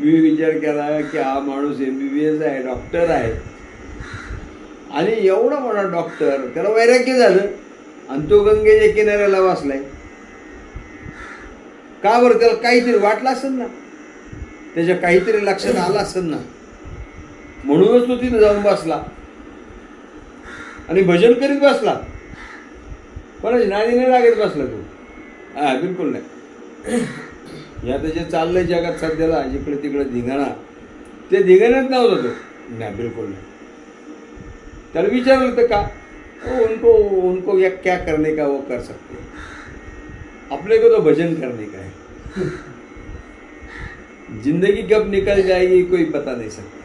मी विचार केला की हा माणूस एम बी बी एस आहे डॉक्टर आहे. आणि एवढा मोठा डॉक्टर त्याला वैराग्य झालं. आणि तो गंगेच्या किनाऱ्याला वाचलाय का बरं त्याला काहीतरी वाटलं असेल ना? त्याच्या काहीतरी लक्षात आलं असेल ना? म्हणूनच तो तिथे जाऊन बसला. आणि भजन करीत बसला. पण नादी नाही लागत बसला तू. हा बिलकुल नाही. या त्याचे चाललंय जगात सध्याला जिकडे तिकडे धिंगाणा. ते धिंगाण्यात नव्हतं तो नाही बिलकुल नाही. त्याला विचारलं तर का? उनको उनको या क्या करने का वो कर सकते हैं. अपने को तो भजन करने का है. जिंदगी कब निकल जाएगी कोई बता नहीं सकता.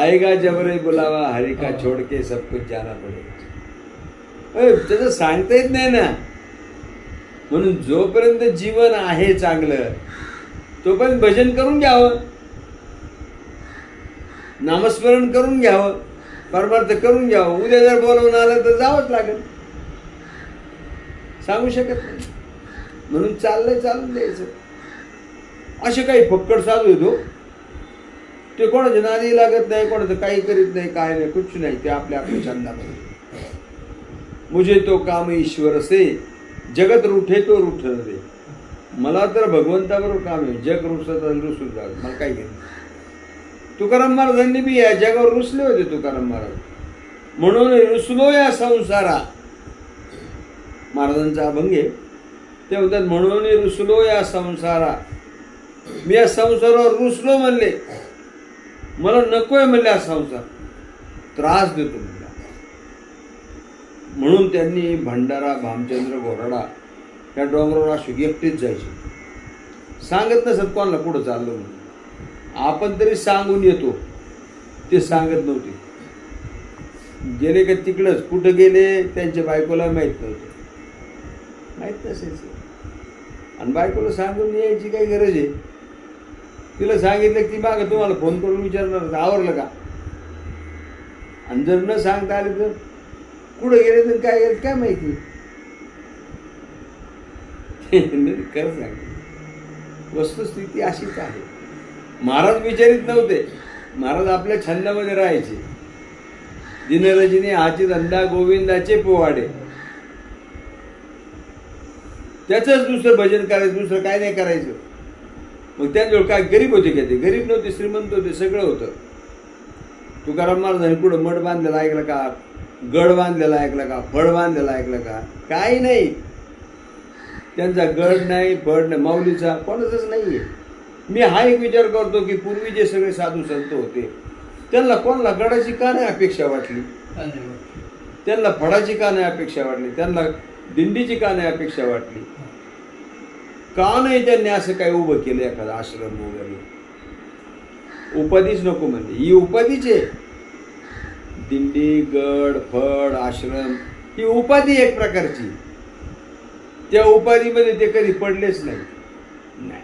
आएगा जब रे बुलावा हरी का छोड़ के सब कुछ जाना पडेगा. अरे, त्याचं सांगता येत नाही ना म्हणून जोपर्यंत जीवन आहे चांगलं तोपर्यंत भजन करून घ्यावं. नामस्मरण करून घ्यावं परमार्थ करून घ्यावं. उद्या जर बोलवून आलं तर जावंच लागेल. सांगू शकत नाही. म्हणून चाललंय चालून द्यायचं. असे काही फक्कड साधू येतो हो. ते कोणाच्या नादी लागत नाही कोणाचं काही करीत नाही काय नाही कुछ नाही. ते आपल्या आपल्या छंदामध्ये. मुझे तो काम ईश्वर असे जगत रुठे तो रुठ दे मला तर भगवंताबरोबर काम आहे. जग रुसत रुसुद्धा जात. मला काही घेत नाही. तुकाराम महाराजांनी बी या जगावर रुसले होते तुकाराम महाराज. म्हणून रुसलो या संसारा. महाराजांचा अभंग आहे. ते म्हणतात म्हणून रुसलो या संसारा. मी या संसारावर रुसलो म्हणले. मला नकोय म्हणले हा संसार. त्रास देतो म्हणून त्यांनी भंडारा भामचंद्र गोराडा या डोंगरावर अशी एकटीच जायची. सांगत नसत कोणाला पुढं चाललो म्हणून. आपण तरी सांगून येतो. ते सांगत नव्हते. गेले का तिकडंच कुठं गेले त्यांच्या बायकोला माहीत नव्हतं. माहीत नसायचं. आणि बायकोला सांगून यायची काही गरज आहे? तिला सांगितलं की मागं तुम्हाला फोन करून विचारणार आवरलं का? आणि जर न सांगता आले तर? कुठं गेले तर काय गेले काय माहिती? खरं सांग. वस्तुस्थिती अशीच आहे. महाराज विचारित नव्हते. महाराज आपल्या छंदामध्ये राहायचे. दिनरजनी आजी धंदा गोविंदाचे पोवाडे. त्याचंच दुसरं भजन करायचं दुसरं काय नाही करायचं. मग त्याजवळ काय गरीब होते का ते? गरीब नव्हते श्रीमंत होते सगळं होतं. तुकाराम महाराजांनी पुढं मठ बांधलेला ऐकलं का? गड बांधलेला ऐकलं का? फळ बांधलेला ऐकलं का? काही नाही. त्यांचा गड नाही फड नाही. माऊलीचा कोणाचाच नाही आहे मी हा एक विचार करतो की पूर्वी जे सगळे साधू संत होते त्यांना कोणाला गडाची का नाही अपेक्षा वाटली? त्यांना फळाची का नाही अपेक्षा वाटली? त्यांना दिंडीची का नाही अपेक्षा वाटली? का नाही त्यांनी असं काय उभं केलं एखादा आश्रम वगैरे? उपाधीच नको म्हणते ही उपाधीच आहे. दिंडी गड फळ आश्रम ही उपाधी एक प्रकारची. त्या उपाधीमध्ये ते कधी पडलेच नाही. नाही.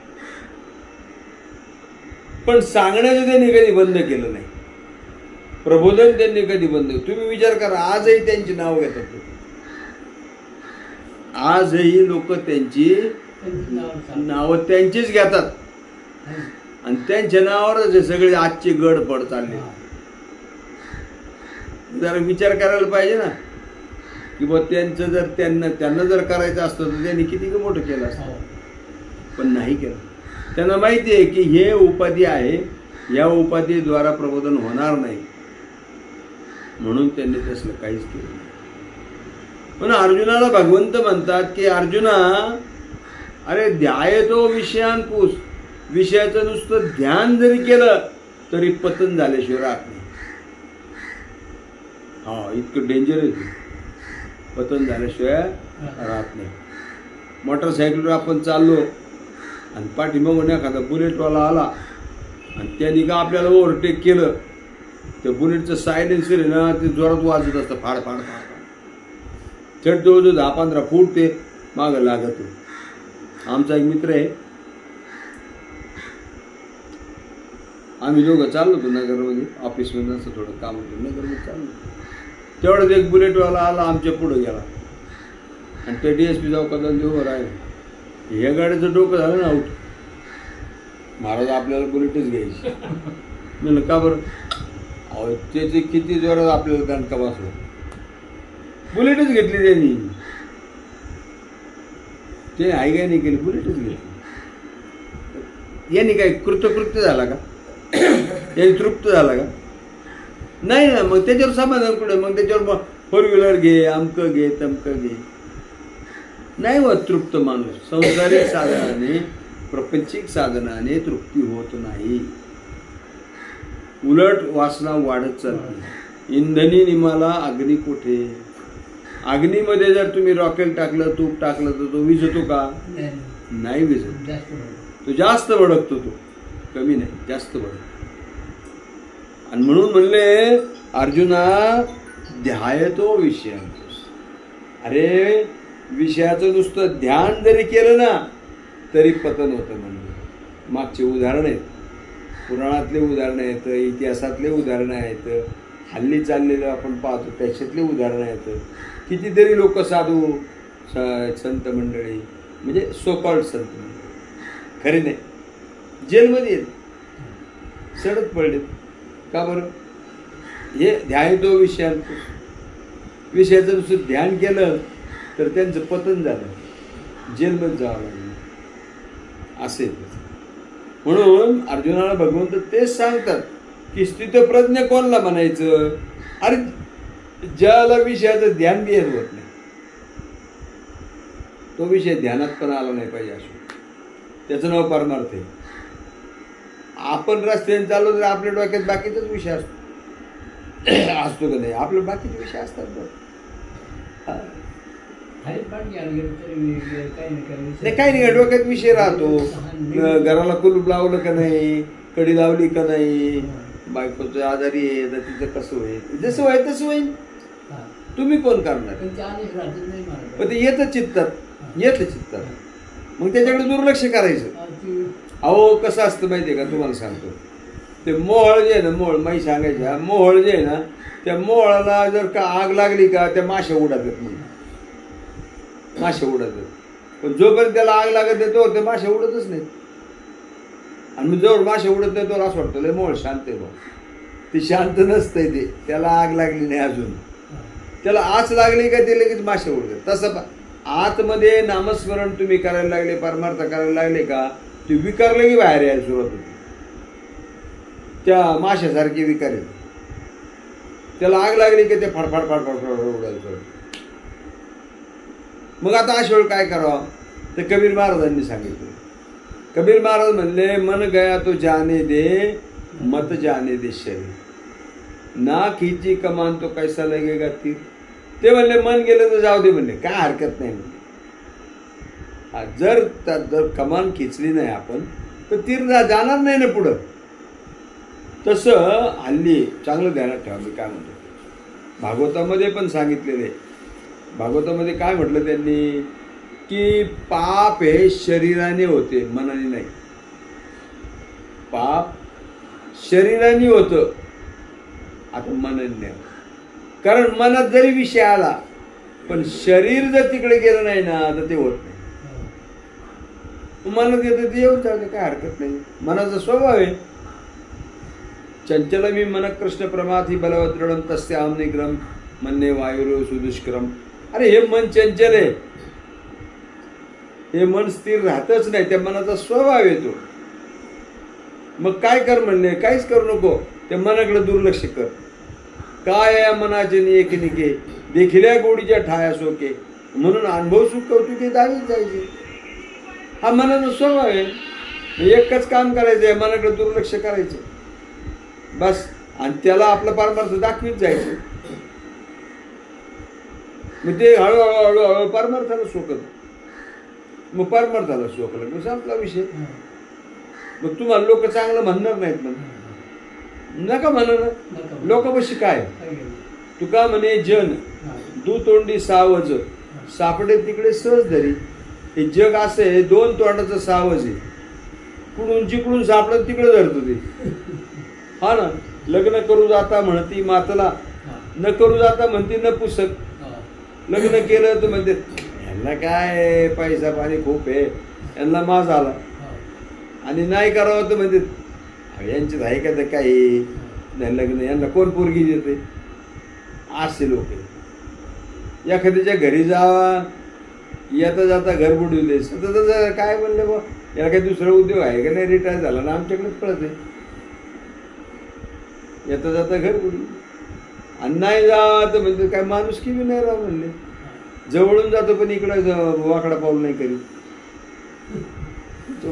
पण सांगण्याचं त्यांनी कधी बंद केलं नाही. प्रबोधन त्यांनी कधी बंद तुम्ही विचार करा आजही त्यांची नाव घेतात. आजही लोक त्यांची नावं त्यांचीच घेतात. आणि त्यांच्या नावावरच हे सगळे आजचे गड पड चालले. जरा विचार करायला पाहिजे ना. की बा त्यांचं जर त्यांना त्यांना जर करायचं असतं तर त्यांनी किती मोठं केलं असतं? पण नाही केलं. त्यांना माहिती आहे की हे उपाधी आहे या उपाधीद्वारा प्रबोधन होणार नाही. म्हणून त्यांनी तसलं काहीच केलं नाही. पण अर्जुनाला भगवंत म्हणतात की अर्जुना अरे ध्याय तो विषयांपुस विषयाचं नुसतं ध्यान जरी केलं तरी पतन झाल्याशिवाय राहत नाही. हा इतकं डेंजर आहे. पतन झाल्याशिवाय राहत नाही. मोटरसायकलवर आपण चाललो आणि पाठीमागून एखादा बुलेटवाला आला आणि त्यांनी का आपल्याला ओव्हरटेक केलं? त्या बुलेटचं सायलेन्सर आहे ना ते जोरात वाजत असतं. फाड फाड फाड फाड. जवळजवळ दहा पंधरा फूट ते मागं लागत आमचा एक मित्र आहे आम्ही दोघं चाललो होतो नगरमध्ये ऑफिसमध्ये असं थोडं काम होतं नगरमध्ये चाललो तेवढंच एक बुलेटवाला आला आमच्या पुढं गेला. आणि ते डी एस पी चौकात उभं राहिलं. या गाडीचं डोकं झालं ना आऊट महाराज आपल्याला बुलेटच घ्यायची. म्हणलं का बरं? अहो त्याचे किती जोरात आपल्याला दणका बसला. बुलेटच घेतली त्यांनी. ते आई काय नाही केली? बुलेटच घेतली. यांनी काय कृतकृत्य झाला का? यांनी तृप्त झाला का? नाही ना मग त्याच्यावर समाधान कुठे? मग त्याच्यावर मग फोर व्हीलर घे अमकं घे तमकं घे. नाही होत तृप्त माणूस. संसारिक साधनाने प्रपंचिक साधनाने तृप्ती होत नाही. उलट वासना वाढत चालते इंधनी निमाला अग्नी कुठे? अग्नीमध्ये जर तुम्ही रॉकेल टाकलं तूप टाकलं तर तो विझतो का? नाही, बरं. तो जास्त भडकतो तो. कमी नाही जास्त बरं. आणि म्हणून म्हणले अर्जुना ध्यायतो विषय. अरे विषयाचं नुसतं ध्यान जरी केलं ना तरी पतन होतं म्हणलं. मागचे उदाहरण आहेत. पुराणातले उदाहरणं आहेत इतिहासातले उदाहरणं आहेत हल्ली चाललेलं आपण पाहतो त्याच्यातले उदाहरणं आहेत. कितीतरी लोक साधू स- संत मंडळी म्हणजे सोकॉल्ड संत खरे नाही. जेलमध्ये येत. सडत पडलेत. का बरं? हे ध्यायतो विषयांत विषयाचं नुसतं ध्यान केलं तर त्यांचं पतन झालं. जेलमध्ये जावं लागलं. असे म्हणून अर्जुनाला भगवंत तेच सांगतात की स्थितप्रज्ञ कोणला म्हणायचं? अरे ज्याला विषयाचं ध्यान बी होत नाही. तो विषय ध्यानात पण आला नाही पाहिजे असो त्याचं नाव परमार्थ आहे. आपण रस्त्याने चाललो तर आपल्या डोक्यात बाकीचाच विषय असतो. असतो का नाही? आपले बाकीचे विषय असतात नाही काही. नाही डोक्यात विषय राहतो. घराला कुलूप लावलं का नाही? कडी लावली का नाही? बायकोचं आजारी आहे तर तिचं कसं होईल? जसं होईल तसं होईल. तुम्ही कोण करणार? पण ते येतं चित्तात. येतं चित्तात. मग त्याच्याकडे दुर्लक्ष करायचं. अहो कसं असतं माहिती आहे का? तुम्हाला सांगतो. ते मोहळ जे आहे ना मोहळ माही सांगायच्या मोहळ जे आहे ना त्या मोहळाला जर का आग लागली का त्या माश्या उडतात म्हणून. माश्या उडतात पण जोपर्यंत त्याला आग लागत नाही तोवर ते माश्या उडतच नाही आणि मी जोर माश्या उडत नाही तोवर असं वाटतं मोहळ शांत आहे बा ते शांत नसतंय ते. त्याला आग लागली नाही अजून. त्याला आच लागली का ते लगेच मासे उडतात. तसं आतमध्ये नामस्मरण तुम्ही करायला लागले परमार्थ करायला लागले का ते विकार की बाहेर यायला सुरुवात होती. त्या माशासारखे विकार येते त्याला आग लागली की ते फडफड फडफड फडफड उडायला सुरुवात मग आता अशा वेळ काय करावं? ते कबीर महाराजांनी सांगितलं. कबीर महाराज म्हणले मन गया तो जाने दे मत जाने दे शरीर. ना खिची कमान तो कैसा लगेगा तीर? ते म्हणले मन गेलं तर जाऊ दे म्हणले. काय हरकत नाही म्हणले. जर त्या- जर कमान खिचली नाही आपण तर तीर जाणार नाही ना पुढं. तसं हल्ली चांगलं ध्यानात ठेवा मी काय म्हणतो? भागवतामध्ये पण सांगितलेले. भागवतामध्ये काय म्हटलं त्यांनी? की पाप हे शरीराने होते मनाने नाही. पाप शरीराने होतं आता मनाने नाही कारण मनात जरी विषय आला पण शरीर जर तिकडे गेलं नाही ना तर ते होत नाही. मनात येतं ते येऊन जाते काय हरकत नाही. मनाचा स्वभाव आहे. चंचल मी मन कृष्ण प्रमाथी ही दृढम तस्य आम निग्रम म्हणणे वायुर सुदुष्क्रम अरे हे मन चंचल आहे. हे मन स्थिर राहतच नाही त्या मनाचा स्वभाव येतो. मग काय कर म्हणणे? काहीच करू नको. त्या मनाकडे दुर्लक्ष कर. काय या मनाचे एक निके? देखिल्या गोडीच्या ठाया सोके. म्हणून अनुभव सुख कौतुके दावीच जायचे. हा मनाचा स्वभाव आहे. एकच काम करायचं आहे मनाकडे दुर्लक्ष करायचं बस. आणि त्याला आपलं परमार्थ दाखवीत जायचं. मग ते हळूहळू हळूहळू परमार्थाला शोकत मग परमार्थाला शोकलं मग संपला विषय. मग तुम्हाला लोक चांगलं म्हणणार नाहीत मग नका म्हणा. लोकांपाशी काय? गेलं? तुका म्हणे जन. दुतोंडी सावज. सापडे तिकडे सहज धरी. हे जग असं आहे दोन तोंडाचं सावज आहे. कुठून जिकडून सापडत तिकडे धरतो ते. हा ना? लग्न करू जाता म्हणती मातला न करू जाता म्हणती न पुसक लग्न केलं तर म्हणते यांना काय पैसा पाणी खूप आहे. यांना माज आला. आणि नाही करावं तर म्हणते अहो, यांच्यात आहे का तर काही? नाही लग्न यांना कोण पोरगी देते? असे लोक. एखाद्याच्या घरी जावा येता जाता घर बुडविले सतत काय म्हणले बा याला काही दुसरा उद्योग आहे का नाही रिटायर झाला ना आमच्याकडेच पळत आहे. येता जाता घर बुडली आणि नाही जात म्हणजे काय माणूस की नाही राव म्हणले. जवळून जातो पण इकडं ज- वाकडा पाऊल नाही करीत.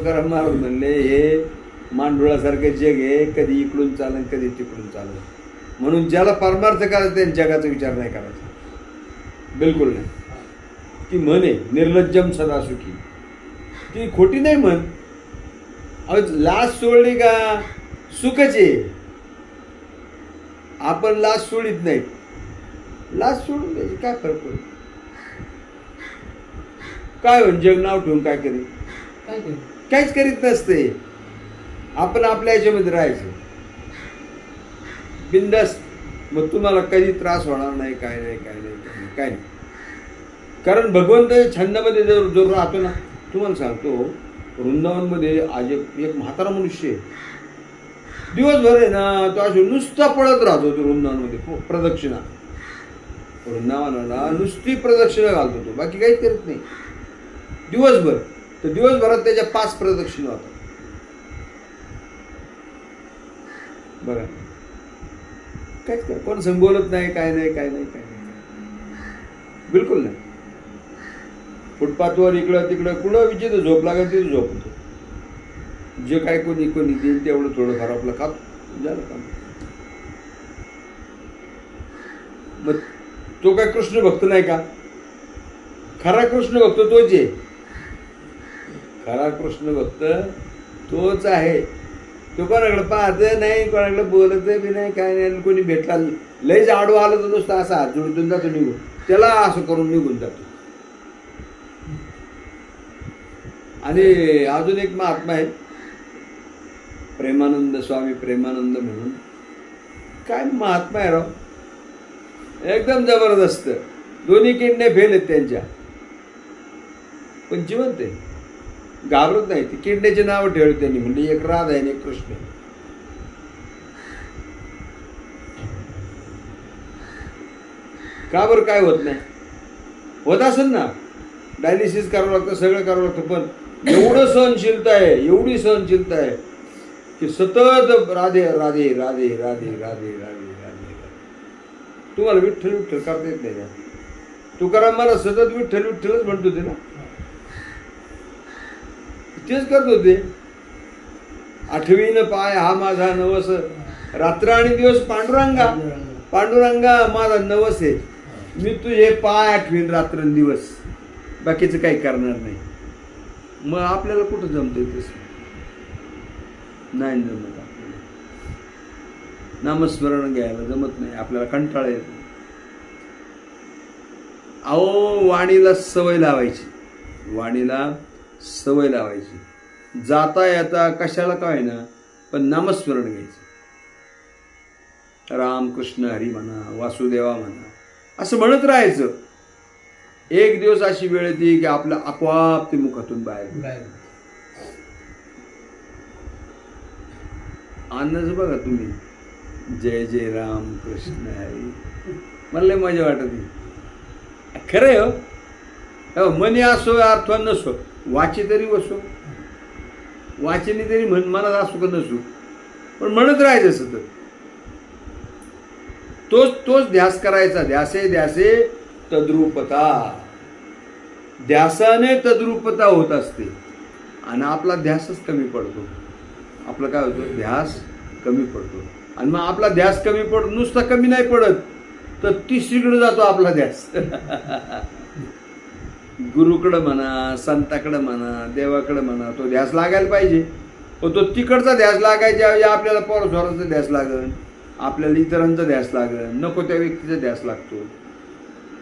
करा महाराज म्हणले हे मांडुळासारखं जग आहे कधी इकडून चालन कधी तिकडून चालन. म्हणून ज्याला परमार्थ करायचं त्यांनी जगाचा विचार नाही करायचा. बिलकुल नाही. ती म्हण आहे निर्लज्जम सदा सुखी ती खोटी नाही म्हण. अहो लाच सोडली का? सुखच आहे. आपण लाच सोडित नाही. लाच सोडून द्यायची काय फरक पडतो? काय होईल जग नाव ठेवून काय करेल काय ते काहीच करीत नसते. आपण आपल्या याच्यामध्ये राहायचं. बिंदास्त मग तुम्हाला कधी त्रास होणार नाही काय नाही काय नाही काय नाही काय नाही. कारण भगवंत छंदामध्ये जर जो राहतो ना तुम्हाला सांगतो वृंदावनमध्ये आज एक एक म्हातारा मनुष्य आहे. दिवसभर आहे ना तो असे नुसता पळत राहतो तो वृंदावनमध्ये प्रदक्षिणा. वृंदावनाला नुसती प्रदक्षिणा घालतो तो बाकी काहीच करत नाही. दिवसभर तर दिवसभरात त्याच्या पाच प्रदक्षिणा होतात. बघा काहीच कर कोण संबोलत नाही काय नाही काय नाही काय नाही. बिलकुल नाही. फुटपाथवर इकडं तिकडं कुठं विचित्र झोप लागेल तिथे झोप होतो. जे काय कोणी कोणी देईल तेवढं थोडं फार आपलं खात झालं काम. मग तो काय कृष्ण भक्त नाही का? खरा कृष्ण भक्त तोच आहे. खरा कृष्ण भक्त तोच आहे. तो कोणाकडे पाहत नाही कोणाकडे बोलत बी नाही काय नाही कोणी भेटला लयच आडवा आलं तर नुसतं असा हात जोडून जातो निघून. त्याला असं करून निघून जातो. आणि अजून एक महात्मा आहे. प्रेमानंद स्वामी प्रेमानंद म्हणून. काय महात्मा आहे राव? एकदम जबरदस्त. दोन्ही किडने फेल आहेत त्यांच्या. पण जिवंत आहे. घाबरत नाही ती. किडनेचे नाव ठेवले त्यांनी. म्हणजे एक राध आहे आणि एक कृष्ण आहे. का बरं काय होत नाही? होत असेल ना. डायलिसिस करावं लागतं सगळं करावं लागतं पण एवढं सहनशीलता आहे एवढी सहनशीलता आहे की सतत राधे राधे राधे राधे राधे राधे राधे तुम्हाला विठ्ठल विठ्ठल करता येत नाही का? तुकाराम मला सतत विठ्ठल विठ्ठलच म्हणत होते ना. तेच करत होते. आठवीन पाय हा माझा नवस. रात्र आणि दिवस पांडुरंगा. पांडुरंगा माझा नवस आहे. मी तुझे पाय आठवीन रात्र दिवस. बाकीचं काही करणार नाही. मग आपल्याला कुठं जमते तस नाही जमत आपल्याला. नामस्मरण घ्यायला जमत नाही आपल्याला कंटाळा येतो. अहो वाणीला सवय लावायची. वाणीला सवय लावायची. जाता येता कशाला काय ना पण नामस्मरण घ्यायचं. राम कृष्ण हरी म्हणा वासुदेवा म्हणा असं म्हणत राहायचं. एक दिवस अशी वेळ येते की आपलं आपोआप ते मुखातून बाहेर. अन्नाचं बघा तुम्ही. जय जय राम कृष्ण हरी. मला लय मजा वाटत नाही खरं हो. मनी असो अथवा नसो वाची तरी वसो वाचनी तरी म्हण मनात असो का नसो. पण म्हणत राहायचं सतत तोच तोच ध्यास करायचा. ध्यासे ध्यासे तद्रूपता. ध्यासाने तद्रूपता होत असते. आणि आपला ध्यासच कमी पडतो. आपलं काय होतं? ध्यास कमी पडतो. आणि मग आपला ध्यास कमी पडतो नुसता कमी नाही पडत. तर तिसरीकडे जातो आपला ध्यास. गुरुकडं म्हणा संताकडं म्हणा देवाकडं म्हणा तो ध्यास लागायला पाहिजे. पण तो तिकडचा ध्यास लागायच्या ऐवजी आपल्याला परस्वराचा ध्यास लागन. आपल्याला इतरांचा ध्यास लागन. नको त्या व्यक्तीचा ध्यास लागतो.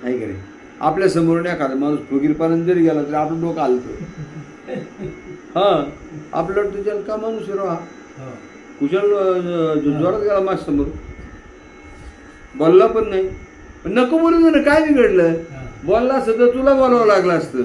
नाही का रे आपल्या समोरून एखादा माणूस फुगीरपणाने जरी गेला तरी आपलं डोकं हलतं. हां आपलं तुझ्या का माणूस आहे राव हा. हो. कुशल अं, जोरात गेला माझ्यासमोर. बोलला पण नाही. नको बोलू ना काय बिघडलं. बोलला असतं तर तुला बोलावं लागलं असतं.